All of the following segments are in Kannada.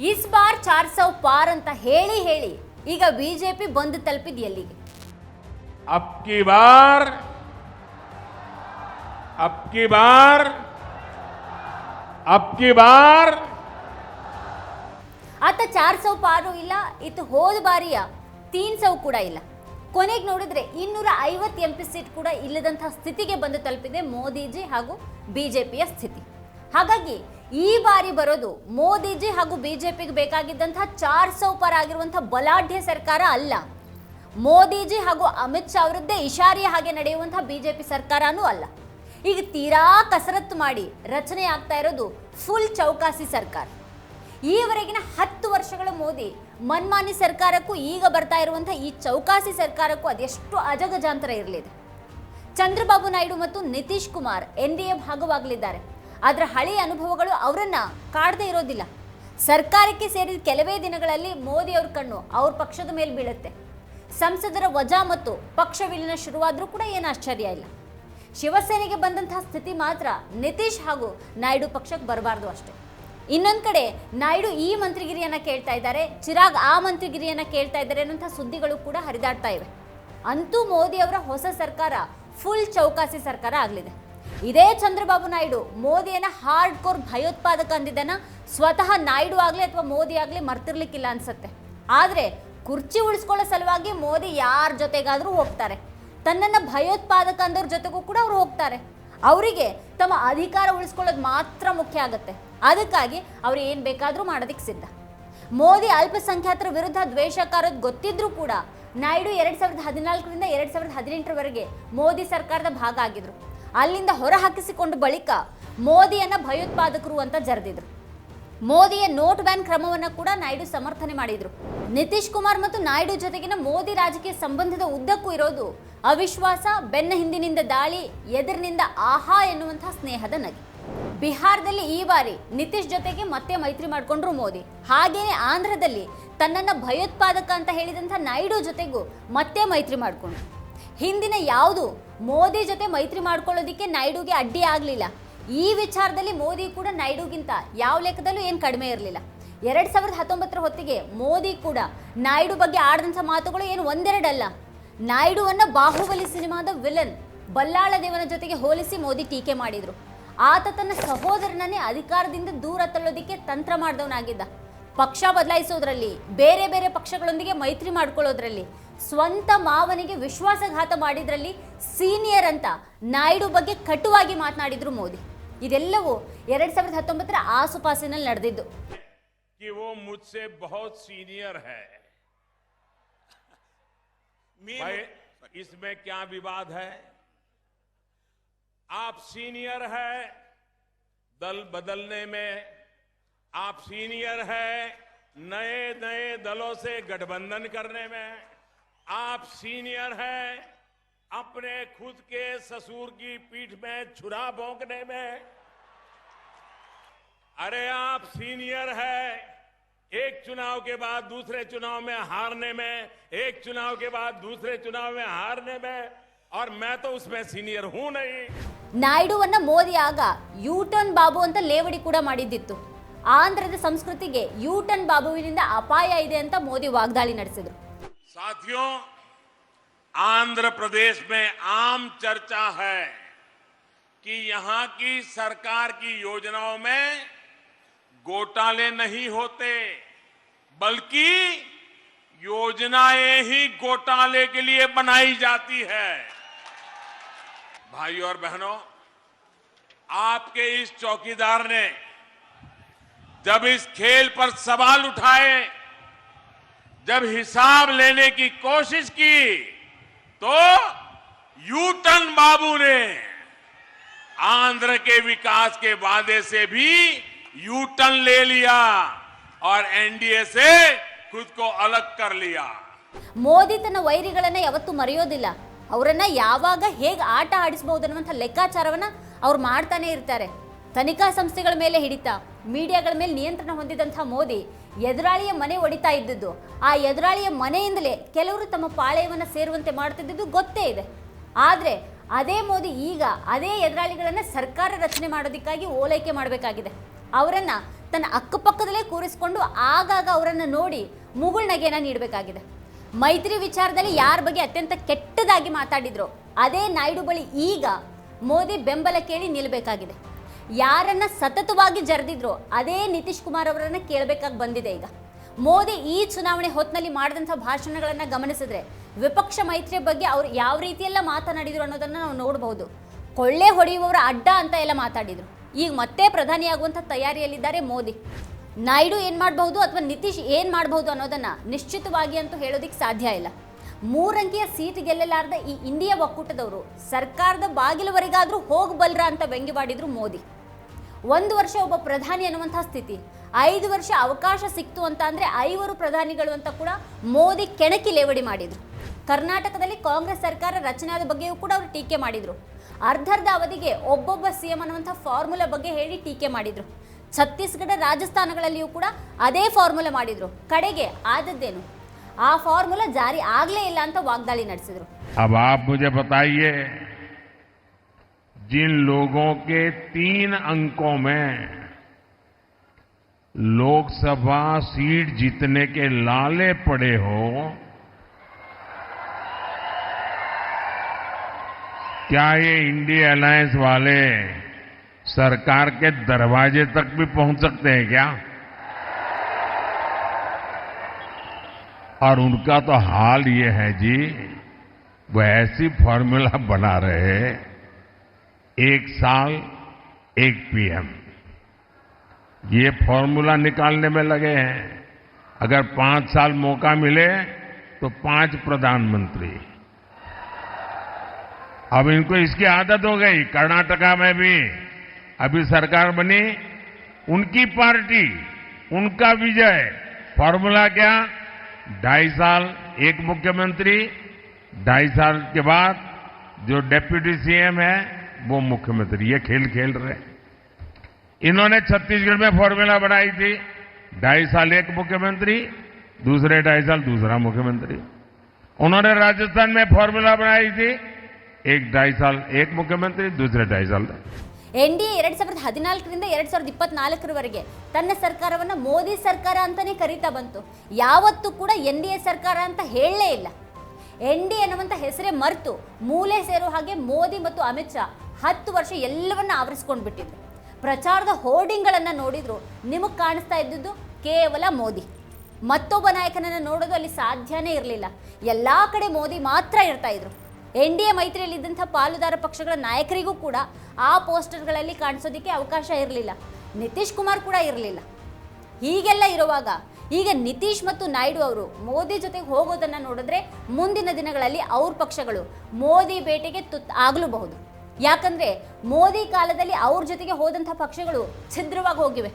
ಇಸ್ ಬಾರ್ ಚಾರ್ ಸೌ ಪಾರ್ ಅಂತ ಹೇಳಿ ಹೇಳಿ ಈಗ ಬಿಜೆಪಿ ಬಂದು ತಲುಪಿದ ಎಲ್ಲಿಗೆ? ಅಬ್ಕಿ ಬಾರ್ ಅಪ್ಕಿ ಬಾರ್ ಅಪ್ಕಿ ಬಾರ್. ಆತ ಚಾರ್ ಸೌ ಪಾರು ಇಲ್ಲ ಇತ್ತು ಹೋದ ಬಾರಿಯ ತೀನ್ ಸೌ ಕೂಡ ಇಲ್ಲ. ಕೊನೆಗೆ ನೋಡಿದ್ರೆ ಇನ್ನೂರ ಐವತ್ತು ಎಂ ಪಿ ಸೀಟ್ ಕೂಡ ಇಲ್ಲದಂತಹ ಸ್ಥಿತಿಗೆ ಬಂದು ತಲುಪಿದೆ ಮೋದಿಜಿ ಹಾಗೂ ಬಿಜೆಪಿಯ ಸ್ಥಿತಿ. ಹಾಗಾಗಿ ಈ ಬಾರಿ ಬರೋದು ಮೋದಿಜಿ ಹಾಗೂ ಬಿಜೆಪಿಗೆ ಬೇಕಾಗಿದ್ದಂತಹ ಚಾರ್ ಸೌ ಆಗಿರುವಂಥ ಆಗಿರುವಂತಹ ಬಲಾಢ್ಯ ಸರ್ಕಾರ ಅಲ್ಲ. ಮೋದಿಜಿ ಹಾಗೂ ಅಮಿತ್ ಶಾ ಅವರದ್ದೇ ಇಶಾರಿಯ ಹಾಗೆ ನಡೆಯುವಂತಹ ಬಿಜೆಪಿ ಸರ್ಕಾರನೂ ಅಲ್ಲ. ಈಗ ತೀರಾ ಕಸರತ್ತು ಮಾಡಿ ರಚನೆ ಆಗ್ತಾ ಇರೋದು ಫುಲ್ ಚೌಕಾಸಿ ಸರ್ಕಾರ. ಈವರೆಗಿನ ಹತ್ತು ವರ್ಷಗಳ ಮೋದಿ ಮನ್ಮಾನಿ ಸರ್ಕಾರಕ್ಕೂ ಈಗ ಬರ್ತಾ ಇರುವಂಥ ಈ ಚೌಕಾಸಿ ಸರ್ಕಾರಕ್ಕೂ ಅದೆಷ್ಟು ಅಜಗಜಾಂತರ ಇರಲಿದೆ. ಚಂದ್ರಬಾಬು ನಾಯ್ಡು ಮತ್ತು Nitish Kumar N D A ಭಾಗವಾಗಲಿದ್ದಾರೆ. ಅದರ ಹಳೆಯ ಅನುಭವಗಳು ಅವರನ್ನು ಕಾಡದೇ ಇರೋದಿಲ್ಲ. ಸರ್ಕಾರಕ್ಕೆ ಸೇರಿದ ಕೆಲವೇ ದಿನಗಳಲ್ಲಿ ಮೋದಿ ಅವ್ರ ಕಣ್ಣು ಅವ್ರ ಪಕ್ಷದ ಮೇಲೆ ಬೀಳುತ್ತೆ. ಸಂಸದರ ವಜಾ ಮತ್ತು ಪಕ್ಷ ವಿಲೀನ ಶುರುವಾದರೂ ಕೂಡ ಏನು ಆಶ್ಚರ್ಯ ಇಲ್ಲ. ಶಿವಸೇನೆಗೆ ಬಂದಂತಹ ಸ್ಥಿತಿ ಮಾತ್ರ ನಿತೀಶ್ ಹಾಗೂ ನಾಯ್ಡು ಪಕ್ಷಕ್ಕೆ ಬರಬಾರ್ದು ಅಷ್ಟೇ. ಇನ್ನೊಂದು ಕಡೆ ನಾಯ್ಡು ಈ ಮಂತ್ರಿಗಿರಿಯನ್ನು ಕೇಳ್ತಾ ಇದ್ದಾರೆ, ಚಿರಾಗ್ ಆ ಮಂತ್ರಿಗಿರಿಯನ್ನು ಕೇಳ್ತಾ ಇದ್ದಾರೆ ಅನ್ನೋಂಥ ಸುದ್ದಿಗಳು ಕೂಡ ಹರಿದಾಡ್ತಾ ಇವೆ. ಅಂತೂ ಮೋದಿ ಅವರ ಹೊಸ ಸರ್ಕಾರ ಫುಲ್ ಚೌಕಾಸಿ ಸರ್ಕಾರ ಆಗಲಿದೆ. ಇದೇ ಚಂದ್ರಬಾಬು ನಾಯ್ಡು, ಮೋದಿಯನ್ನ ಹಾರ್ಡ್ ಕೋರ್ ಭಯೋತ್ಪಾದಕ ಅಂದಿದ್ದನ್ನ ಸ್ವತಃ ನಾಯ್ಡು ಆಗಲಿ ಅಥವಾ ಮೋದಿ ಆಗಲಿ ಮರ್ತಿರ್ಲಿಕ್ಕಿಲ್ಲ ಅನ್ಸತ್ತೆ. ಆದ್ರೆ ಕುರ್ಚಿ ಉಳಿಸ್ಕೊಳ್ಳೋ ಸಲುವಾಗಿ ಮೋದಿ ಯಾರ ಜೊತೆಗಾದರೂ ಹೋಗ್ತಾರೆ. ತನ್ನನ್ನ ಭಯೋತ್ಪಾದಕ ಅಂದವ್ರ ಜೊತೆಗೂ ಕೂಡ ಅವ್ರು ಹೋಗ್ತಾರೆ. ಅವರಿಗೆ ತಮ್ಮ ಅಧಿಕಾರ ಉಳಿಸ್ಕೊಳ್ಳೋದು ಮಾತ್ರ ಮುಖ್ಯ ಆಗುತ್ತೆ. ಅದಕ್ಕಾಗಿ ಅವ್ರು ಏನು ಬೇಕಾದರೂ ಮಾಡೋದಕ್ಕೆ ಸಿದ್ಧ. ಮೋದಿ ಅಲ್ಪಸಂಖ್ಯಾತರ ವಿರುದ್ಧ ದ್ವೇಷ ಕಾರೋದು ಗೊತ್ತಿದ್ರೂ ಕೂಡ ನಾಯ್ಡು ಎರಡು ಸಾವಿರದ ಹದಿನಾಲ್ಕರಿಂದ ಎರಡು ಸಾವಿರದ ಹದಿನೆಂಟರವರೆಗೆ ಮೋದಿ ಸರ್ಕಾರದ ಭಾಗ ಆಗಿದ್ರು. ಅಲ್ಲಿಂದ ಹೊರ ಹಾಕಿಸಿಕೊಂಡ ಬಳಿಕ ಮೋದಿಯನ್ನ ಭಯೋತ್ಪಾದಕರು ಅಂತ ಜರೆದಿದ್ರು. ಮೋದಿಯ ನೋಟ್ ಬ್ಯಾನ್ ಕ್ರಮವನ್ನು ಕೂಡ ನಾಯ್ಡು ಸಮರ್ಥನೆ ಮಾಡಿದ್ರು. ನಿತೀಶ್ ಕುಮಾರ್ ಮತ್ತು ನಾಯ್ಡು ಜೊತೆಗಿನ ಮೋದಿ ರಾಜಕೀಯ ಸಂಬಂಧದ ಉದ್ದಕ್ಕೂ ಇರೋದು ಅವಿಶ್ವಾಸ, ಬೆನ್ನ ಹಿಂದಿನಿಂದ ದಾಳಿ, ಎದುರಿನಿಂದ ಆಹಾ ಎನ್ನುವಂತಹ ಸ್ನೇಹದ ನಗೆ. ಬಿಹಾರದಲ್ಲಿ ಈ ಬಾರಿ ನಿತೀಶ್ ಜೊತೆಗೆ ಮತ್ತೆ ಮೈತ್ರಿ ಮಾಡಿಕೊಂಡ್ರು ಮೋದಿ. ಹಾಗೆಯೇ ಆಂಧ್ರದಲ್ಲಿ ತನ್ನನ್ನ ಭಯೋತ್ಪಾದಕ ಅಂತ ಹೇಳಿದಂಥ ನಾಯ್ಡು ಜೊತೆಗೂ ಮತ್ತೆ ಮೈತ್ರಿ ಮಾಡಿಕೊಂಡ್ರು. ಹಿಂದಿನ ಯಾವುದು ಮೋದಿ ಜೊತೆ ಮೈತ್ರಿ ಮಾಡ್ಕೊಳ್ಳೋದಿಕ್ಕೆ ನಾಯ್ಡುಗೆ ಅಡ್ಡಿ ಆಗಲಿಲ್ಲ. ಈ ವಿಚಾರದಲ್ಲಿ ಮೋದಿ ಕೂಡ ನಾಯ್ಡುಗಿಂತ ಯಾವ ಲೆಕ್ಕದಲ್ಲೂ ಏನು ಕಡಿಮೆ ಇರಲಿಲ್ಲ. ಎರಡು ಸಾವಿರದ ಹತ್ತೊಂಬತ್ತರ ಹೊತ್ತಿಗೆ ಮೋದಿ ಕೂಡ ನಾಯ್ಡು ಬಗ್ಗೆ ಆಡಿದಂಥ ಮಾತುಗಳು ಏನು ಒಂದೆರಡಲ್ಲ. ನಾಯ್ಡುವನ್ನು ಬಾಹುಬಲಿ ಸಿನಿಮಾದ ವಿಲನ್ ಬಲ್ಲಾಳ ದೇವನ ಜೊತೆಗೆ ಹೋಲಿಸಿ ಮೋದಿ ಟೀಕೆ ಮಾಡಿದರು. ಆತ ತನ್ನ ಸಹೋದರನನ್ನೇ ಅಧಿಕಾರದಿಂದ ದೂರ ತಳ್ಳೋದಿಕ್ಕೆ ತಂತ್ರ ಮಾಡಿದವನಾಗಿದ್ದ. ಪಕ್ಷ ಬದಲಾಯಿಸೋದ್ರಲ್ಲಿ ಬೇರೆ ಬೇರೆ ಪಕ್ಷಗಳೊಂದಿಗೆ ಮೈತ್ರಿ ಮಾಡ್ಕೊಳ್ಳೋದ್ರಲ್ಲಿ ಸ್ವಂತ ಮಾವನಿಗೆ ವಿಶ್ವಾಸಘಾತ ಮಾಡಿದ್ರಲ್ಲಿ ಸೀನಿಯರ್ ಅಂತ ನಾಯ್ಡು ಬಗ್ಗೆ ಕಟುವಾಗಿ ಮಾತನಾಡಿದ್ರು ಮೋದಿ ಇದೆಲ್ಲವೂ ಎರಡ್ ಸಾವಿರದ ಹತ್ತೊಂಬತ್ತರ ಆಸುಪಾಸಿನಲ್ಲಿ ನಡೆದಿದ್ದು कि वो मुझसे बहुत सीनियर है भाई इसमें क्या विवाद है आप सीनियर है दल बदलने में आप सीनियर है नए नए दलों से गठबंधन करने में आप सीनियर है अपने खुद के ससुर की पीठ में छुरा भोंकने में अरे आप सीनियर है एक चुनाव के बाद दूसरे चुनाव में हारने में एक चुनाव के बाद दूसरे चुनाव में हारने में और मैं तो उसमें सीनियर हूं नहीं ನಾಯ್ಡುವನ್ನ ಮೋದಿ ಆಗ ಯೂಟರ್ನ್ ಬಾಬು ಅಂತ ಲೇವಡಿ ಕೂಡ ಮಾಡಿದ್ದಿತ್ತು ಆಂಧ್ರದ ಸಂಸ್ಕೃತಿಗೆ ಯೂಟರ್ನ್ ಬಾಬುವಿನಿಂದ ಅಪಾಯ ಇದೆ ಅಂತ ಮೋದಿ ವಾಗ್ದಾಳಿ ನಡೆಸಿದ್ರು साथियों आंध्र प्रदेश में आम चर्चा है कि यहां की सरकार की योजनाओं में घोटाले नहीं होते बल्कि योजनाएं ही घोटाले के लिए बनाई जाती है भाइयों और बहनों आपके इस चौकीदार ने जब इस खेल पर सवाल उठाए जब हिसाब लेने की कोशिश की तो यूटन बाबू ने आंध्र के विकास के वादे से भी यूटन ले लिया और एनडीए से खुद को अलग कर लिया ಮೋದಿ ತನ್ನ ವೈರಿಗಳನ್ನ ಯಾವತ್ತೂ ಮರೆಯೋದಿಲ್ಲ ಅವರನ್ನ ಯಾವಾಗ ಹೇಗೆ ಆಟ ಆಡಿಸಬಹುದು ಅನ್ನುವಂಥ ಲೆಕ್ಕಾಚಾರವನ್ನ ಅವ್ರು ಮಾಡ್ತಾನೆ ಇರ್ತಾರೆ ತನಿಖಾ ಸಂಸ್ಥೆಗಳ ಮೇಲೆ ಹಿಡಿತ, ಮೀಡಿಯಾಗಳ ಮೇಲೆ ನಿಯಂತ್ರಣ ಹೊಂದಿದಂಥ ಮೋದಿ ಎದುರಾಳಿಯ ಮನೆ ಒಡಿತಾ ಇದ್ದದ್ದು, ಆ ಎದುರಾಳಿಯ ಮನೆಯಿಂದಲೇ ಕೆಲವರು ತಮ್ಮ ಪಾಳೆಯವನ್ನು ಸೇರುವಂತೆ ಮಾಡ್ತಿದ್ದದ್ದು ಗೊತ್ತೇ ಇದೆ. ಆದರೆ ಅದೇ ಮೋದಿ ಈಗ ಅದೇ ಎದುರಾಳಿಗಳನ್ನು ಸರ್ಕಾರ ರಚನೆ ಮಾಡೋದಕ್ಕಾಗಿ ಓಲೈಕೆ ಮಾಡಬೇಕಾಗಿದೆ. ಅವರನ್ನು ತನ್ನ ಅಕ್ಕಪಕ್ಕದಲ್ಲೇ ಕೂರಿಸಿಕೊಂಡು ಆಗಾಗ ಅವರನ್ನು ನೋಡಿ ಮುಗುಳ್ನಗೆನ ನೀಡಬೇಕಾಗಿದೆ. ಮೈತ್ರಿ ವಿಚಾರದಲ್ಲಿ ಯಾರ ಬಗ್ಗೆ ಅತ್ಯಂತ ಕೆಟ್ಟದಾಗಿ ಮಾತಾಡಿದ್ರು, ಅದೇ ನಾಯ್ಡು ಬಳಿ ಈಗ ಮೋದಿ ಬೆಂಬಲ ಕೇಳಿ ನಿಲ್ಲಬೇಕಾಗಿದೆ ಯಾರನ್ನ ಸತತವಾಗಿ ಜರೆದಿದ್ರು ಅದೇ ನಿತೀಶ್ ಕುಮಾರ್ ಅವರನ್ನ ಕೇಳಬೇಕಾಗಿ ಬಂದಿದೆ ಈಗ. ಮೋದಿ ಈ ಚುನಾವಣೆ ಹೊತ್ತಿನಲ್ಲಿ ಮಾಡಿದಂಥ ಭಾಷಣಗಳನ್ನು ಗಮನಿಸಿದ್ರೆ ವಿಪಕ್ಷ ಮೈತ್ರಿಯ ಬಗ್ಗೆ ಅವರು ಯಾವ ರೀತಿಯೆಲ್ಲ ಮಾತನಾಡಿದ್ರು ಅನ್ನೋದನ್ನ ನಾವು ನೋಡಬಹುದು. ಕೊಳ್ಳೆ ಹೊಡೆಯುವವರ ಅಡ್ಡ ಅಂತ ಎಲ್ಲ ಮಾತಾಡಿದ್ರು. ಈಗ ಮತ್ತೆ ಪ್ರಧಾನಿಯಾಗುವಂಥ ತಯಾರಿಯಲ್ಲಿದ್ದಾರೆ ಮೋದಿ. ನಾಯ್ಡು ಏನು ಮಾಡಬಹುದು ಅಥವಾ ನಿತೀಶ್ ಏನು ಮಾಡಬಹುದು ಅನ್ನೋದನ್ನ ನಿಶ್ಚಿತವಾಗಿ ಅಂತೂ ಹೇಳೋದಕ್ಕೆ ಸಾಧ್ಯ ಇಲ್ಲ. ಮೂರಂಕಿಯ ಸೀಟ್ ಗೆಲ್ಲಲಾರದ ಈ ಇಂಡಿಯಾ ಒಕ್ಕೂಟದವರು. ಸರ್ಕಾರದ ಬಾಗಿಲವರೆಗಾದ್ರೂ ಹೋಗಬಲ್ರ ಅಂತ ವ್ಯಂಗ್ಯವಾಡಿದ್ರು ಮೋದಿ. ಒಂದು ವರ್ಷ ಒಬ್ಬ ಪ್ರಧಾನಿ ಅನ್ನುವಂಥ ಸ್ಥಿತಿ. ಐದು ವರ್ಷ ಅವಕಾಶ ಸಿಕ್ತು ಅಂತ ಅಂದರೆ ಐವರು ಪ್ರಧಾನಿಗಳು ಅಂತ ಕೂಡ ಮೋದಿ ಕೆಣಕಿ ಲೇವಡಿ ಮಾಡಿದ್ರು. ಕರ್ನಾಟಕದಲ್ಲಿ ಕಾಂಗ್ರೆಸ್ ಸರ್ಕಾರ ರಚನೆ ಆದ ಬಗ್ಗೆಯೂ ಕೂಡ ಅವರು ಟೀಕೆ ಮಾಡಿದ್ರು. ಅರ್ಧರ್ಧ ಅವಧಿಗೆ ಒಬ್ಬೊಬ್ಬ ಸಿಎಂ ಅನ್ನುವಂಥ ಫಾರ್ಮುಲಾ ಬಗ್ಗೆ ಹೇಳಿ ಟೀಕೆ ಮಾಡಿದ್ರು. ಛತ್ತೀಸ್ಗಢ ರಾಜಸ್ಥಾನಗಳಲ್ಲಿಯೂ ಕೂಡ ಅದೇ ಫಾರ್ಮುಲಾ ಮಾಡಿದ್ರು. ಕಡೆಗೆ ಆದದ್ದೇನು? ಆ ಫಾರ್ಮುಲಾ ಜಾರಿ ಆಗ್ಲೇ ಇಲ್ಲ ಅಂತ ವಾಗ್ದಾಳಿ ನಡೆಸಿದ್ರು अब आप मुझे बताइए जिन लोगों के तीन अंकों में लोकसभा सीट जीतने के लाले पड़े हो क्या ये इंडिया अलायंस वाले सरकार के दरवाजे तक भी पहुंच सकते हैं क्या और उनका तो हाल ये है जी, वो ऐसी फॉर्मूला बना रहे एक साल, एक पीएम। ये फॉर्मूला निकालने में लगे हैं। अगर पाँच साल मौका मिले तो पाँच प्रधानमंत्री। अब इनको इसकी आदत हो गई, कर्नाटका में भी। अभी सरकार बनी, उनकी पार्टी, उनका विजय। फॉर्मूला क्या? ढाई साल एक मुख्यमंत्री, ढाई साल के बाद जो डेप्यूटी सीएम है, वो मुख्यमंत्री, ये खेल खेल रहे इन्होंने छत्तीसगढ़ में फॉर्मूला बनाई थी, ढाई साल एक मुख्यमंत्री, दूसरे ढाई साल दूसरा मुख्यमंत्री। उन्होंने राजस्थान में फॉर्मूला बनाई थी, एक ढाई साल एक मुख्यमंत्री, दूसरे ढाई साल। ಎನ್ ಡಿ ಎ ಎರಡು ಸಾವಿರದ ಹದಿನಾಲ್ಕರಿಂದ ಎರಡು ಸಾವಿರದ ಇಪ್ಪತ್ನಾಲ್ಕರವರೆಗೆ ತನ್ನ ಸರ್ಕಾರವನ್ನು ಮೋದಿ ಸರ್ಕಾರ ಅಂತಲೇ ಕರೀತಾ ಬಂತು. ಯಾವತ್ತೂ ಕೂಡ ಎನ್ ಡಿ ಎ ಸರ್ಕಾರ ಅಂತ ಹೇಳಲೇ ಇಲ್ಲ. ಎನ್ ಡಿ ಅನ್ನುವಂಥ ಹೆಸರೇ ಮರೆತು ಮೂಲೆ ಸೇರೋ ಹಾಗೆ ಮೋದಿ ಮತ್ತು ಅಮಿತ್ ಶಾ ಹತ್ತು ವರ್ಷ ಎಲ್ಲವನ್ನ ಆವರಿಸ್ಕೊಂಡು ಬಿಟ್ಟಿದ್ರು ಪ್ರಚಾರದ ಹೋರ್ಡಿಂಗ್ಗಳನ್ನು ನೋಡಿದ್ರು. ನಿಮಗೆ ಕಾಣಿಸ್ತಾ ಇದ್ದಿದ್ದು ಕೇವಲ ಮೋದಿ. ಮತ್ತೊಬ್ಬ ನಾಯಕನನ್ನು ನೋಡೋದು ಅಲ್ಲಿ ಸಾಧ್ಯನೇ ಇರಲಿಲ್ಲ. ಎಲ್ಲ ಕಡೆ ಮೋದಿ ಮಾತ್ರ ಇರ್ತಾ ಇದ್ರು. ಎನ್ ಡಿ ಎ ಮೈತ್ರಿಯಲ್ಲಿದ್ದಂಥ ಪಾಲುದಾರ ಪಕ್ಷಗಳ ನಾಯಕರಿಗೂ ಕೂಡ ಆ ಪೋಸ್ಟರ್ಗಳಲ್ಲಿ ಕಾಣಿಸೋದಕ್ಕೆ ಅವಕಾಶ ಇರಲಿಲ್ಲ. ನಿತೀಶ್ ಕುಮಾರ್ ಕೂಡ ಇರಲಿಲ್ಲ. ಹೀಗೆಲ್ಲ ಇರುವಾಗ ಈಗ ನಿತೀಶ್ ಮತ್ತು ನಾಯ್ಡು ಅವರು ಮೋದಿ ಜೊತೆಗೆ ಹೋಗೋದನ್ನು ನೋಡಿದ್ರೆ ಮುಂದಿನ ದಿನಗಳಲ್ಲಿ ಅವ್ರ ಪಕ್ಷಗಳು ಮೋದಿ ಬೇಟೆಗೆ ತುತ್ ಆಗಲೂಬಹುದು. ಯಾಕಂದರೆ ಮೋದಿ ಕಾಲದಲ್ಲಿ ಅವ್ರ ಜೊತೆಗೆ ಹೋದಂಥ ಪಕ್ಷಗಳು ಛಿದ್ರವಾಗಿ ಹೋಗಿವೆ.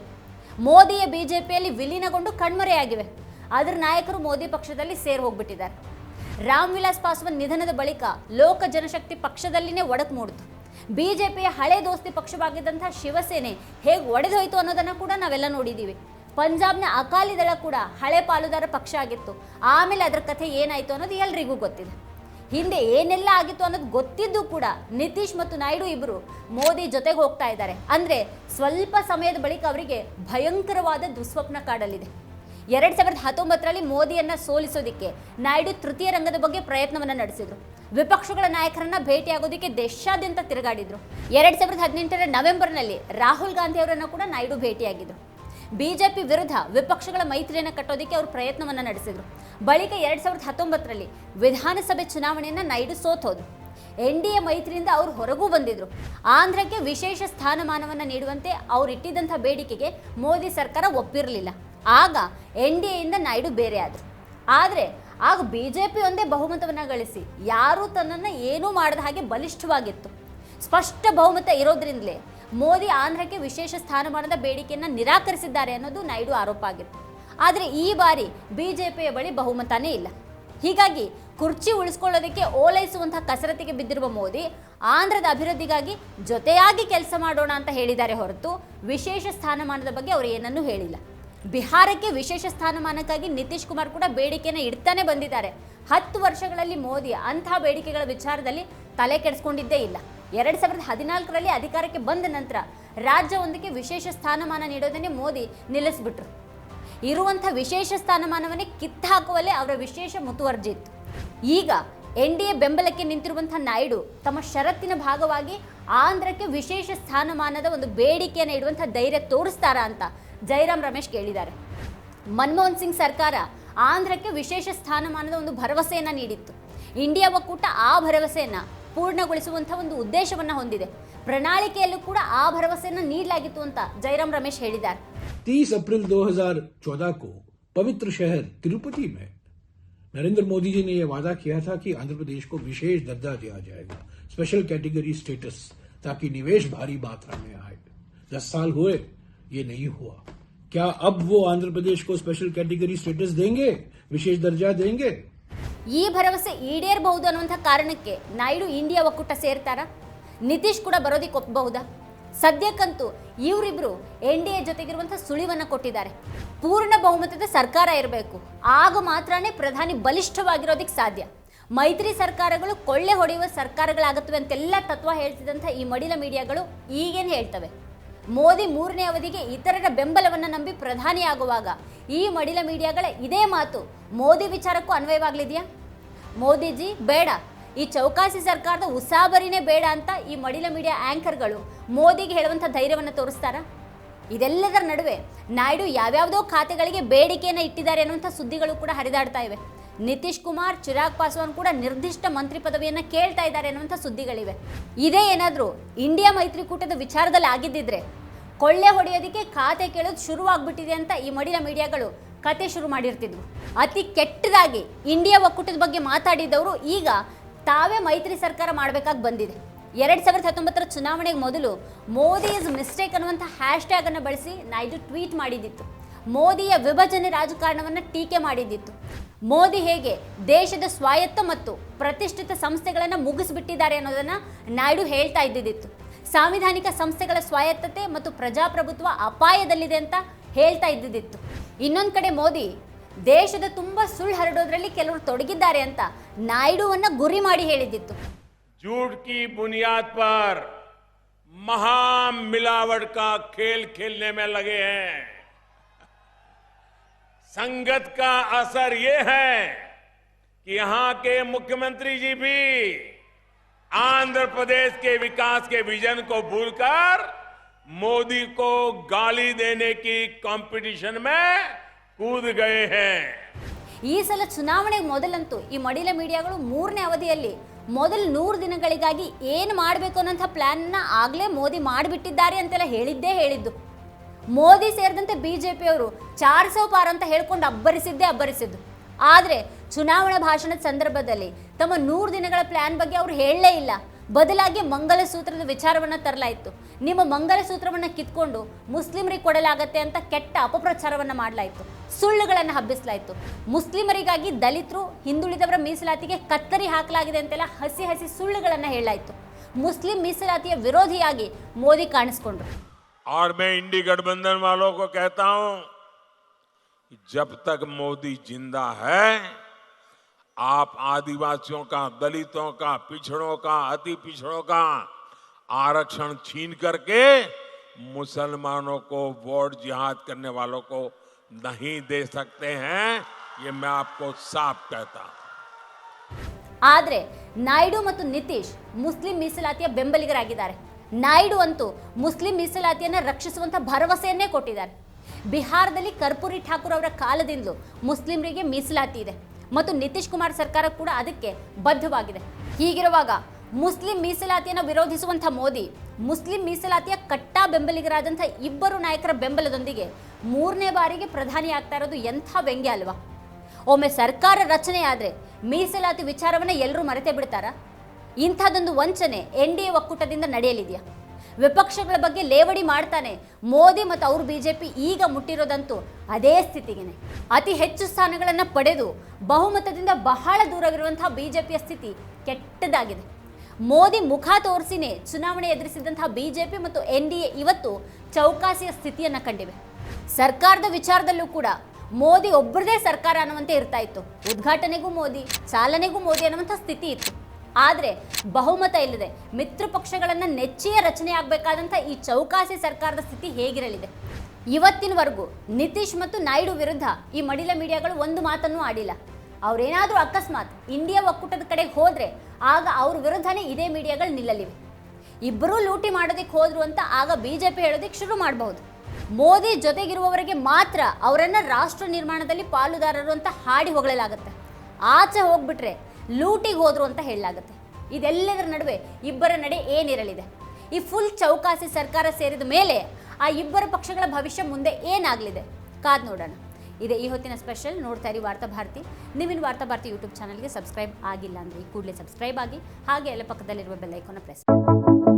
ಮೋದಿಯ ಬಿ ಜೆ ಪಿಯಲ್ಲಿ ವಿಲೀನಗೊಂಡು ಕಣ್ಮರೆಯಾಗಿವೆ. ಅದರ ನಾಯಕರು ಮೋದಿ ಪಕ್ಷದಲ್ಲಿ ಸೇರಿ ಹೋಗ್ಬಿಟ್ಟಿದ್ದಾರೆ. ರಾಮ್ ವಿಲಾಸ್ ಪಾಸ್ವಾನ್ ನಿಧನದ ಬಳಿಕ ಲೋಕ ಜನಶಕ್ತಿ ಪಕ್ಷದಲ್ಲಿನೇ ಒಡಕು ಮೂಡಿತು. ಬಿಜೆಪಿಯ ಹಳೆ ದೋಸ್ತಿ ಪಕ್ಷವಾಗಿದ್ದಂಥ ಶಿವಸೇನೆ ಹೇಗೆ ಒಡೆದೋಯ್ತು ಅನ್ನೋದನ್ನ ಕೂಡ ನಾವೆಲ್ಲ ನೋಡಿದ್ದೀವಿ ಪಂಜಾಬ್ನ ಅಕಾಲಿ ದಳ ಕೂಡ ಹಳೆ ಪಾಲುದಾರ ಪಕ್ಷ ಆಗಿತ್ತು. ಆಮೇಲೆ ಅದರ ಕಥೆ ಏನಾಯ್ತು ಅನ್ನೋದು ಎಲ್ರಿಗೂ ಗೊತ್ತಿದೆ. ಹಿಂದೆ ಏನೆಲ್ಲ ಆಗಿತ್ತು ಅನ್ನೋದು ಗೊತ್ತಿದ್ದು ಕೂಡ ನಿತೀಶ್ ಮತ್ತು ನಾಯ್ಡು ಇಬ್ಬರು ಮೋದಿ ಜೊತೆಗೆ ಹೋಗ್ತಾ ಇದ್ದಾರೆ. ಅಂದ್ರೆ ಸ್ವಲ್ಪ ಸಮಯದ ಬಳಿಕ ಅವರಿಗೆ ಭಯಂಕರವಾದ ದುಸ್ವಪ್ನ ಕಾಡಲಿದೆ ಎರಡ್ ಸಾವಿರದ ಹತ್ತೊಂಬತ್ತರಲ್ಲಿ ಮೋದಿಯನ್ನ ಸೋಲಿಸೋದಿಕ್ಕೆ ನಾಯ್ಡು ತೃತೀಯ ರಂಗದ ಬಗ್ಗೆ ಪ್ರಯತ್ನವನ್ನ ನಡೆಸಿದ್ರು. ವಿಪಕ್ಷಗಳ ನಾಯಕರನ್ನ ಭೇಟಿಯಾಗೋದಿಕ್ಕೆ ದೇಶಾದ್ಯಂತ ತಿರುಗಾಡಿದ್ರು. ಎರಡ್ ಸಾವಿರದ ಹದಿನೆಂಟರ ನವೆಂಬರ್ನಲ್ಲಿ ರಾಹುಲ್ ಗಾಂಧಿ ಅವರನ್ನ ಕೂಡ ನಾಯ್ಡು ಭೇಟಿಯಾಗಿದ್ರು. ಬಿಜೆಪಿ ವಿರುದ್ಧ ವಿಪಕ್ಷಗಳ ಮೈತ್ರಿಯನ್ನು ಕಟ್ಟೋದಿಕ್ಕೆ ಅವರು ಪ್ರಯತ್ನವನ್ನ ನಡೆಸಿದ್ರು. ಬಳಿಕ ಎರಡ್ ಸಾವಿರದ ಹತ್ತೊಂಬತ್ತರಲ್ಲಿ ವಿಧಾನಸಭೆ ಚುನಾವಣೆಯನ್ನ ನಾಯ್ಡು ಸೋತೋದು ಎನ್ ಡಿ ಎ ಮೈತ್ರಿಯಿಂದ ಅವರು ಹೊರಗೂ ಬಂದಿದ್ರು. ಆಂಧ್ರಕ್ಕೆ ವಿಶೇಷ ಸ್ಥಾನಮಾನವನ್ನು ನೀಡುವಂತೆ ಅವರಿಟ್ಟಿದ್ದಂಥ ಬೇಡಿಕೆಗೆ ಮೋದಿ ಸರ್ಕಾರ ಒಪ್ಪಿರಲಿಲ್ಲ. ಆಗ ಎನ್ ಡಿ ಎಯಿಂದ ನಾಯ್ಡು ಬೇರೆ ಆದರು ಆದರೆ ಆಗ ಬಿ ಜೆ ಪಿ ಒಂದೇ ಬಹುಮತವನ್ನು ಗಳಿಸಿ ಯಾರೂ ತನ್ನನ್ನು ಏನೂ ಮಾಡದ ಹಾಗೆ ಬಲಿಷ್ಠವಾಗಿತ್ತು. ಸ್ಪಷ್ಟ ಬಹುಮತ ಇರೋದ್ರಿಂದಲೇ ಮೋದಿ ಆಂಧ್ರಕ್ಕೆ ವಿಶೇಷ ಸ್ಥಾನಮಾನದ ಬೇಡಿಕೆಯನ್ನು ನಿರಾಕರಿಸಿದ್ದಾರೆ ಅನ್ನೋದು ನಾಯ್ಡು ಆರೋಪ ಆಗಿತ್ತು. ಆದರೆ ಈ ಬಾರಿ ಬಿ ಜೆ ಪಿಯ ಬಳಿ ಬಹುಮತನೇ ಇಲ್ಲ. ಹೀಗಾಗಿ ಕುರ್ಚಿ ಉಳಿಸ್ಕೊಳ್ಳೋದಕ್ಕೆ ಓಲೈಸುವಂತಹ ಕಸರತ್ತಿಗೆ ಬಿದ್ದಿರುವ ಮೋದಿ ಆಂಧ್ರದ ಅಭಿವೃದ್ಧಿಗಾಗಿ ಜೊತೆಯಾಗಿ ಕೆಲಸ ಮಾಡೋಣ ಅಂತ ಹೇಳಿದ್ದಾರೆ ಹೊರತು ವಿಶೇಷ ಸ್ಥಾನಮಾನದ ಬಗ್ಗೆ ಅವರು ಏನನ್ನೂ ಹೇಳಿಲ್ಲ. ಬಿಹಾರಕ್ಕೆ ವಿಶೇಷ ಸ್ಥಾನಮಾನಕ್ಕಾಗಿ ನಿತೀಶ್ ಕುಮಾರ್ ಕೂಡ ಬೇಡಿಕೆನ ಇಡ್ತಾನೆ ಬಂದಿದ್ದಾರೆ. ಹತ್ತು ವರ್ಷಗಳಲ್ಲಿ ಮೋದಿ ಅಂತಹ ಬೇಡಿಕೆಗಳ ವಿಚಾರದಲ್ಲಿ ತಲೆ ಕೆಡಿಸ್ಕೊಂಡಿದ್ದೇ ಇಲ್ಲ. ಎರಡ್ ಸಾವಿರದ ಹದಿನಾಲ್ಕರಲ್ಲಿ ಅಧಿಕಾರಕ್ಕೆ ಬಂದ ನಂತರ ರಾಜ್ಯವೊಂದಕ್ಕೆ ವಿಶೇಷ ಸ್ಥಾನಮಾನ ನೀಡೋದನ್ನೇ ಮೋದಿ ನಿಲ್ಲಿಸ್ಬಿಟ್ರು. ಇರುವಂಥ ವಿಶೇಷ ಸ್ಥಾನಮಾನವನ್ನೇ ಕಿತ್ತಾಕುವಲ್ಲೇ ಅವರ ವಿಶೇಷ ಮುತುವರ್ಜಿ ಇತ್ತು. ಈಗ ಎನ್ ಡಿ ಎ ಬೆಂಬಲಕ್ಕೆ ನಿಂತಿರುವಂಥ ನಾಯ್ಡು ತಮ್ಮ ಷರತ್ತಿನ ಭಾಗವಾಗಿ ಆಂಧ್ರಕ್ಕೆ ವಿಶೇಷ ಸ್ಥಾನಮಾನದ ಒಂದು ಬೇಡಿಕೆಯನ್ನು ಇಡುವಂಥ ಧೈರ್ಯ ತೋರಿಸ್ತಾರಾ ಅಂತ ಜೈರಾಮ್ ರಮೇಶ್ ಕೇಳಿದ್ದಾರೆ ಮನಮೋಹನ್ ಸಿಂಗ್ ಸರ್ಕಾರ ಆಂಧ್ರಕ್ಕೆ ವಿಶೇಷ ಸ್ಥಾನಮಾನದ ಒಂದು ಭರವಸೆಯನ್ನು ನೀಡಿತ್ತು ಇಂಡಿಯಾ ಒಕ್ಕೂಟ ಆ ಭರವಸೆಯನ್ನು ಪೂರ್ಣಗೊಳಿಸುವಂಥ ಒಂದು ಉದ್ದೇಶವನ್ನು ಹೊಂದಿದೆ ಪ್ರಣಾಳಿಕೆಯಲ್ಲೂ ಕೂಡ ಆ ಭರವಸೆಯನ್ನು ನೀಡಲಾಗಿತ್ತು ಅಂತ ಜೈರಾಮ್ ರಮೇಶ್ ಹೇಳಿದ್ದಾರೆ 30 अप्रैल 2014 को पवित्र शहर तिरुपति में नरेंद्र मोदी जी ने यह वादा किया था कि आंध्र प्रदेश को विशेष दर्जा दिया जाएगा स्पेशल कैटेगरी स्टेटस ताकि निवेश भारी मात्रा में आए दस साल हुए ये नहीं हुआ क्या अब वो आंध्र प्रदेश को स्पेशल कैटेगरी स्टेटस देंगे विशेष दर्जा देंगे ಈ ಭರವಸೆ ಈಡೇರಬಹುದು ಅನ್ನುವಂಥ ಕಾರಣಕ್ಕೆ ನಾಯ್ಡು ಇಂಡಿಯಾ ಒಕ್ಕೂಟ ಸೇರ್ತಾರ ನಿತೀಶ್ ಕೂಡ ಬರೋದಿಕ್ಕೆ ಒಪ್ಪಬಹುದಾ ಸದ್ಯಕ್ಕಂತೂ ಇವರಿಬ್ರು ಎನ್ ಡಿ ಎ ಜೊತೆಗಿರುವಂಥ ಸುಳಿವನ್ನು ಕೊಟ್ಟಿದ್ದಾರೆ ಪೂರ್ಣ ಬಹುಮತದ ಸರ್ಕಾರ ಇರಬೇಕು ಆಗ ಮಾತ್ರನೇ ಪ್ರಧಾನಿ ಬಲಿಷ್ಠವಾಗಿರೋದಕ್ಕೆ ಸಾಧ್ಯ ಮೈತ್ರಿ ಸರ್ಕಾರಗಳು ಕೊಳ್ಳೆ ಹೊಡೆಯುವ ಸರ್ಕಾರಗಳಾಗುತ್ತವೆ ಅಂತೆಲ್ಲ ತತ್ವ ಹೇಳ್ತಿದ್ದಂಥ ಈ ಮಡಿಲ ಮೀಡಿಯಾಗಳು ಈಗೇನು ಹೇಳ್ತವೆ ಮೋದಿ ಮೂರನೇ ಅವಧಿಗೆ ಇತರರ ಬೆಂಬಲವನ್ನು ನಂಬಿ ಪ್ರಧಾನಿಯಾಗುವಾಗ ಈ ಮಡಿಲ ಮೀಡಿಯಾಗಳ ಇದೇ ಮಾತು ಮೋದಿ ವಿಚಾರಕ್ಕೂ ಅನ್ವಯವಾಗಲಿದೆಯಾ? ಮೋದಿಜಿ, ಬೇಡ. ಈ ಚೌಕಾಸಿ ಸರ್ಕಾರದ ಉಸಾಬರಿನೇ ಬೇಡ ಅಂತ ಈ ಮಡಿಲ ಮೀಡಿಯಾ ಆಂಕರ್ಗಳು ಮೋದಿಗೆ ಹೇಳುವಂಥ ಧೈರ್ಯವನ್ನು ತೋರಿಸ್ತಾರ? ಇದೆಲ್ಲದರ ನಡುವೆ ನಾಯ್ಡು ಯಾವ್ಯಾವುದೋ ಖಾತೆಗಳಿಗೆ ಬೇಡಿಕೆಯನ್ನು ಇಟ್ಟಿದ್ದಾರೆ ಅನ್ನುವಂಥ ಸುದ್ದಿಗಳು ಕೂಡ ಹರಿದಾಡ್ತಾ ಇವೆ. ನಿತೀಶ್ ಕುಮಾರ್ ಚಿರಾಗ್ ಪಾಸ್ವಾನ್ ಕೂಡ ನಿರ್ದಿಷ್ಟ ಮಂತ್ರಿ ಪದವಿಯನ್ನು ಕೇಳ್ತಾ ಇದ್ದಾರೆ ಅನ್ನುವಂಥ ಸುದ್ದಿಗಳಿವೆ. ಇದೇ ಏನಾದರೂ ಇಂಡಿಯಾ ಮೈತ್ರಿಕೂಟದ ವಿಚಾರದಲ್ಲಿ ಆಗಿದ್ದಿದ್ರೆ ಕೊಳ್ಳೆ ಹೊಡೆಯೋದಕ್ಕೆ ಖಾತೆ ಕೇಳೋದು ಶುರುವಾಗ್ಬಿಟ್ಟಿದೆ ಅಂತ ಈ ಮಡಿಲ ಮೀಡಿಯಾಗಳು ಕತೆ ಶುರು ಮಾಡಿರ್ತಿದ್ವು ಅತಿ ಕೆಟ್ಟದಾಗಿ ಇಂಡಿಯಾ ಒಕ್ಕೂಟದ ಬಗ್ಗೆ ಮಾತಾಡಿದ್ದವರು ಈಗ ತಾವೇ ಮೈತ್ರಿ ಸರ್ಕಾರ ಮಾಡಬೇಕಾಗಿ ಬಂದಿದೆ. ಎರಡ್ ಸಾವಿರದ ಹತ್ತೊಂಬತ್ತರ ಚುನಾವಣೆಗೆ ಮೊದಲು ಮೋದಿ ಇಸ್ ಮಿಸ್ಟೇಕ್ ಅನ್ನುವಂಥ ಹ್ಯಾಶ್ ಟ್ಯಾಗ್ ಅನ್ನು ಬಳಸಿ ನಾಯ್ಡು ಟ್ವೀಟ್ ಮಾಡಿದ್ದಿತ್ತು. ಮೋದಿಯ ವಿಭಜನೆ ರಾಜಕಾರಣವನ್ನು ಟೀಕೆ ಮಾಡಿದ್ದಿತ್ತು. ಮೋದಿ ಹೇಗೆ ದೇಶದ ಸ್ವಾಯತ್ತ ಮತ್ತು ಪ್ರತಿಷ್ಠಿತ ಸಂಸ್ಥೆಗಳನ್ನು ಮುಗಿಸ್ಬಿಟ್ಟಿದ್ದಾರೆ ಅನ್ನೋದನ್ನು ನಾಯ್ಡು ಹೇಳ್ತಾ ಇದ್ದಿದ್ದಿತ್ತು. ಸಾಂವಿಧಾನಿಕ ಸಂಸ್ಥೆಗಳ ಸ್ವಾಯತ್ತತೆ ಮತ್ತು ಪ್ರಜಾಪ್ರಭುತ್ವ ಅಪಾಯದಲ್ಲಿದೆ ಅಂತ ಹೇಳ್ತಾ ಇದ್ದಿದ್ದಿತ್ತು. ಇನ್ನೊಂದು ಕಡೆ ಮೋದಿ, ದೇಶದ ತುಂಬ ಸುಳ್ಳು ಹರಡೋದ್ರಲ್ಲಿ ಕೆಲವರು ತೊಡಗಿದ್ದಾರೆ ಅಂತ ನಾಯ್ಡುವನ್ನ ಗುರಿ ಮಾಡಿ ಹೇಳಿದ್ದಿತ್ತು. ಜೂಡ್ ಕಿ ಬುನಿಯಾದ ಪರ್ ಮಹಾ ಮಿಲಾವಟ್ ಕಾ ಖೇಲ್ ಖೇಲ್ನೆ ಮೇ ಲಗೇ ಹೈ. संगत का असर ये है कि यहां के मुख्यमंत्री जी भी आंध्र प्रदेश के विकास के विजन को भूलकर मोदी को गाली देने की कंपटीशन में कूद गए हैं ಈ ಸಲ ಚುನಾವಣೆಗೆ ಮೊದಲಂತೂ ಈ ಮಡಿಲ ಮೀಡಿಯಾಗಳು ಮೂರನೇ ಅವಧಿಯಲ್ಲಿ ಮೊದಲು ನೂರು ದಿನಗಳಿಗಾಗಿ ಏನು ಮಾಡಬೇಕು ಅನ್ನೋಂಥ ಪ್ಲ್ಯಾನ್ನ ಆಗಲೇ ಮೋದಿ ಮಾಡಿಬಿಟ್ಟಿದ್ದಾರೆ ಅಂತೆಲ್ಲ ಹೇಳಿದ್ದೇ ಹೇಳಿದ್ದು ಮೋದಿ ಸೇರಿದಂತೆ ಬಿ ಜೆ ಪಿಯವರು ಚಾರ್ ಸೌ ಪಾರ್ ಅಂತ ಹೇಳ್ಕೊಂಡು ಅಬ್ಬರಿಸಿದ್ದೇ ಅಬ್ಬರಿಸಿದ್ದು. ಆದರೆ ಚುನಾವಣಾ ಭಾಷಣದ ಸಂದರ್ಭದಲ್ಲಿ ತಮ್ಮ ನೂರು ದಿನಗಳ ಪ್ಲ್ಯಾನ್ ಬಗ್ಗೆ ಅವರು ಹೇಳಲೇ ಇಲ್ಲ. ಬದಲಾಗಿ ಮಂಗಲಸೂತ್ರದ ವಿಚಾರವನ್ನು ತರಲಾಯಿತು. ನಿಮ್ಮ ಮಂಗಲಸೂತ್ರವನ್ನು ಕಿತ್ಕೊಂಡು ಮುಸ್ಲಿಮರಿಗೆ ಕೊಡಲಾಗತ್ತೆ ಅಂತ ಕೆಟ್ಟ ಅಪಪ್ರಚಾರವನ್ನು ಮಾಡಲಾಯಿತು. ಸುಳ್ಳುಗಳನ್ನು ಹಬ್ಬಿಸಲಾಯಿತು. ಮುಸ್ಲಿಮರಿಗಾಗಿ ದಲಿತರು, ಹಿಂದುಳಿದವರ ಮೀಸಲಾತಿಗೆ ಕತ್ತರಿ ಹಾಕಲಾಗಿದೆ ಅಂತೆಲ್ಲ ಹಸಿ ಹಸಿ ಸುಳ್ಳುಗಳನ್ನು ಹೇಳಲಾಯಿತು. ಮುಸ್ಲಿಂ ಮೀಸಲಾತಿಯ ವಿರೋಧಿಯಾಗಿ ಮೋದಿ ಕಾಣಿಸ್ಕೊಂಡ್ರು. और मैं इंडी गठबंधन वालों को कहता हूं कि जब तक मोदी जिंदा है आप आदिवासियों का दलितों का पिछड़ों का अति पिछड़ों का आरक्षण छीन करके मुसलमानों को वोट जिहाद करने वालों को नहीं दे सकते हैं ये मैं आपको साफ कहता हूं ಆದರೆ ನಾಯ್ಡು ಮತ್ತು ನಿತೀಶ್ ಮುಸ್ಲಿಂ ಮೀಸಲಾತಿಯ ಬೆಂಬಲಿಗರಾಗಿದ್ದಾರೆ ನಾಯ್ಡು ಅಂತೂ ಮುಸ್ಲಿಂ ಮೀಸಲಾತಿಯನ್ನು ರಕ್ಷಿಸುವಂಥ ಭರವಸೆಯನ್ನೇ ಕೊಟ್ಟಿದ್ದಾರೆ. ಬಿಹಾರದಲ್ಲಿ ಕರ್ಪೂರಿ ಠಾಕೂರ್ ಅವರ ಕಾಲದಿಂದಲೂ ಮುಸ್ಲಿಮರಿಗೆ ಮೀಸಲಾತಿ ಇದೆ ಮತ್ತು ನಿತೀಶ್ ಕುಮಾರ್ ಸರ್ಕಾರ ಕೂಡ ಅದಕ್ಕೆ ಬದ್ಧವಾಗಿದೆ. ಹೀಗಿರುವಾಗ ಮುಸ್ಲಿಂ ಮೀಸಲಾತಿಯನ್ನು ವಿರೋಧಿಸುವಂಥ ಮೋದಿ, ಮುಸ್ಲಿಂ ಮೀಸಲಾತಿಯ ಕಟ್ಟಾ ಬೆಂಬಲಿಗರಾದಂಥ ಇಬ್ಬರು ನಾಯಕರ ಬೆಂಬಲದೊಂದಿಗೆ ಮೂರನೇ ಬಾರಿಗೆ ಪ್ರಧಾನಿ ಆಗ್ತಾ ಇರೋದು ಎಂಥ ವ್ಯಂಗ್ಯ ಅಲ್ವಾ? ಒಮ್ಮೆ ಸರ್ಕಾರ ರಚನೆ ಮೀಸಲಾತಿ ವಿಚಾರವನ್ನು ಎಲ್ಲರೂ ಮರೆತೇ ಬಿಡ್ತಾರಾ? ಇಂಥದ್ದೊಂದು ವಂಚನೆ ಎನ್ ಡಿ ಎ ಒಕ್ಕೂಟದಿಂದ ನಡೆಯಲಿದೆಯಾ? ವಿಪಕ್ಷಗಳ ಬಗ್ಗೆ ಲೇವಡಿ ಮಾಡ್ತಾನೆ. ಮೋದಿ ಮತ್ತು ಅವರು ಬಿ ಜೆ ಪಿ ಈಗ ಮುಟ್ಟಿರೋದಂತೂ ಅದೇ ಸ್ಥಿತಿಗೇನೆ. ಅತಿ ಹೆಚ್ಚು ಸ್ಥಾನಗಳನ್ನು ಪಡೆದು ಬಹುಮತದಿಂದ ಬಹಳ ದೂರವಿರುವಂತಹ ಪಿಯ ಸ್ಥಿತಿ ಕೆಟ್ಟದಾಗಿದೆ. ಮೋದಿ ಮುಖ ತೋರಿಸಿನೇ ಚುನಾವಣೆ ಎದುರಿಸಿದಂತಹ ಪಿ ಮತ್ತು ಎನ್ ಡಿ ಎ ಇವತ್ತು ಚೌಕಾಸಿಯ ಸ್ಥಿತಿಯನ್ನು ಕಂಡಿವೆ. ಸರ್ಕಾರದ ವಿಚಾರದಲ್ಲೂ ಕೂಡ ಮೋದಿ ಒಬ್ಬರದೇ ಸರ್ಕಾರ ಅನ್ನುವಂತೆ ಇರ್ತಾ ಇತ್ತು. ಉದ್ಘಾಟನೆಗೂ ಮೋದಿ, ಚಾಲನೆಗೂ ಮೋದಿ ಅನ್ನುವಂಥ ಸ್ಥಿತಿ ಇತ್ತು. ಆದರೆ ಬಹುಮತ ಇಲ್ಲದೆ ಮಿತ್ರ ಪಕ್ಷಗಳನ್ನು ನೆಚ್ಚಿಯ ರಚನೆ ಆಗಬೇಕಾದಂಥ ಈ ಚೌಕಾಸಿ ಸರ್ಕಾರದ ಸ್ಥಿತಿ ಹೇಗಿರಲಿದೆ? ಇವತ್ತಿನವರೆಗೂ ನಿತೀಶ್ ಮತ್ತು ನಾಯ್ಡು ವಿರುದ್ಧ ಈ ಮಡಿಲ ಮೀಡಿಯಾಗಳು ಒಂದು ಮಾತನ್ನು ಆಡಿಲ್ಲ. ಅವರೇನಾದರೂ ಅಕಸ್ಮಾತ್ ಇಂಡಿಯಾ ಒಕ್ಕೂಟದ ಕಡೆ ಹೋದರೆ ಆಗ ಅವ್ರ ವಿರುದ್ಧನೇ ಇದೇ ಮೀಡಿಯಾಗಳು ನಿಲ್ಲಲಿವೆ. ಇಬ್ಬರೂ ಲೂಟಿ ಮಾಡೋದಕ್ಕೆ ಹೋದ್ರು ಅಂತ ಆಗ ಬಿ ಜೆ ಪಿ ಹೇಳೋದಕ್ಕೆ ಶುರು ಮಾಡಬಹುದು. ಮೋದಿ ಜೊತೆಗಿರುವವರಿಗೆ ಮಾತ್ರ ಅವರನ್ನು ರಾಷ್ಟ್ರ ನಿರ್ಮಾಣದಲ್ಲಿ ಪಾಲುದಾರರು ಅಂತ ಹಾಡಿ ಹೊಗಳಲಾಗುತ್ತೆ. ಆಚೆ ಹೋಗ್ಬಿಟ್ರೆ ಲೂಟಿಗೆ ಹೋದ್ರು ಅಂತ ಹೇಳಲಾಗುತ್ತೆ. ಇದೆಲ್ಲದರ ನಡುವೆ ಇಬ್ಬರ ನಡೆ ಏನಿರಲಿದೆ? ಈ ಫುಲ್ ಚೌಕಾಸಿ ಸರ್ಕಾರ ಸೇರಿದ ಮೇಲೆ ಆ ಇಬ್ಬರ ಪಕ್ಷಗಳ ಭವಿಷ್ಯ ಮುಂದೆ ಏನಾಗಲಿದೆ? ಕಾದ್ ನೋಡೋಣ. ಇದೆ ಈ ಹೊತ್ತಿನ ಸ್ಪೆಷಲ್ ನೋಡ್ತಾ ಇರಿ ವಾರ್ತಾ ಭಾರತಿ. ನೀವಿನ ವಾರ್ತಾ ಭಾರತಿ ಯೂಟ್ಯೂಬ್ ಚಾನಲ್ಗೆ ಸಬ್ಸ್ಕ್ರೈಬ್ ಆಗಿಲ್ಲ ಅಂದರೆ ಈ ಕೂಡಲೇ ಸಬ್ಸ್ಕ್ರೈಬ್ ಆಗಿ, ಹಾಗೆ ಎಲ್ಲ ಪಕ್ಕದಲ್ಲಿರುವ ಬೆಲ್ಲೈಕೋನ ಪ್ರೆಸ್